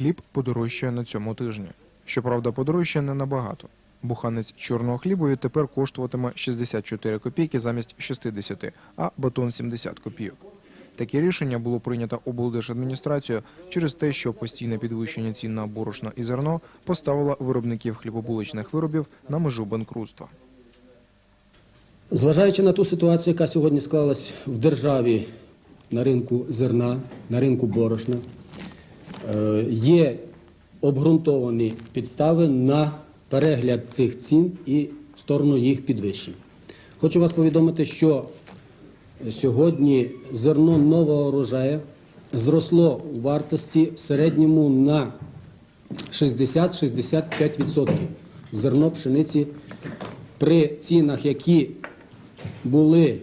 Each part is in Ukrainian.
хліб подорожчає на цьому тижні. Щоправда, подорожчає не набагато. Буханець чорного хлібу відтепер коштуватиме 64 копійки замість 60, а батон 70 копійок. Таке рішення було прийнято облдержадміністрацією через те, що постійне підвищення цін на борошно і зерно поставило виробників хлібобуличних виробів на межу банкрутства. Зважаючи на ту ситуацію, яка сьогодні склалась в державі на ринку зерна, на ринку борошна, є обґрунтовані підстави на перегляд цих цін і сторону їх підвищень. Хочу вас повідомити, що сьогодні зерно нового урожаю зросло у вартості в середньому на 60-65%. Зерно пшениці при цінах, які були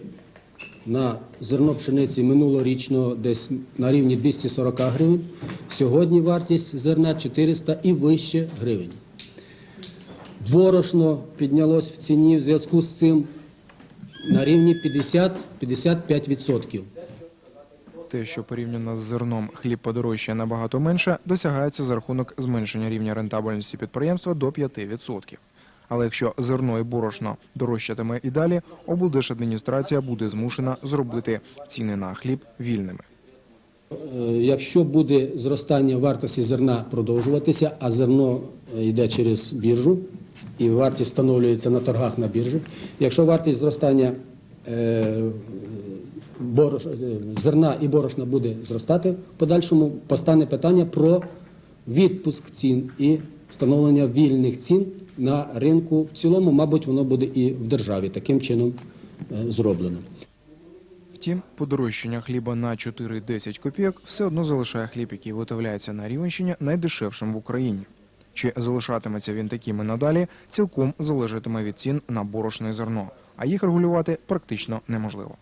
на зерно пшениці минулорічно десь на рівні 240 гривень. Сьогодні вартість зерна 400 і вище гривень. Борошно піднялось в ціні в зв'язку з цим на рівні 50-55%. Те, що порівняно з зерном хліб подорожчає набагато менше, досягається за рахунок зменшення рівня рентабельності підприємства до 5%. Але якщо зерно і борошно дорожчатиме і далі, облдержадміністрація буде змушена зробити ціни на хліб вільними. Е, Якщо буде зростання вартості зерна продовжуватися, а зерно е, йде через біржу і вартість встановлюється на торгах на біржі, якщо вартість зростання е, зерна і борошна буде зростати, в подальшому постане питання про відпуск цін і встановлення вільних цін на ринку в цілому, мабуть, воно буде і в державі таким чином е, зроблено. Втім, подорожчання хліба на 4-10 копійок все одно залишає хліб, який виготовляється на Рівенщині, найдешевшим в Україні. Чи залишатиметься він таким і надалі, цілком залежатиме від цін на борошне зерно, а їх регулювати практично неможливо.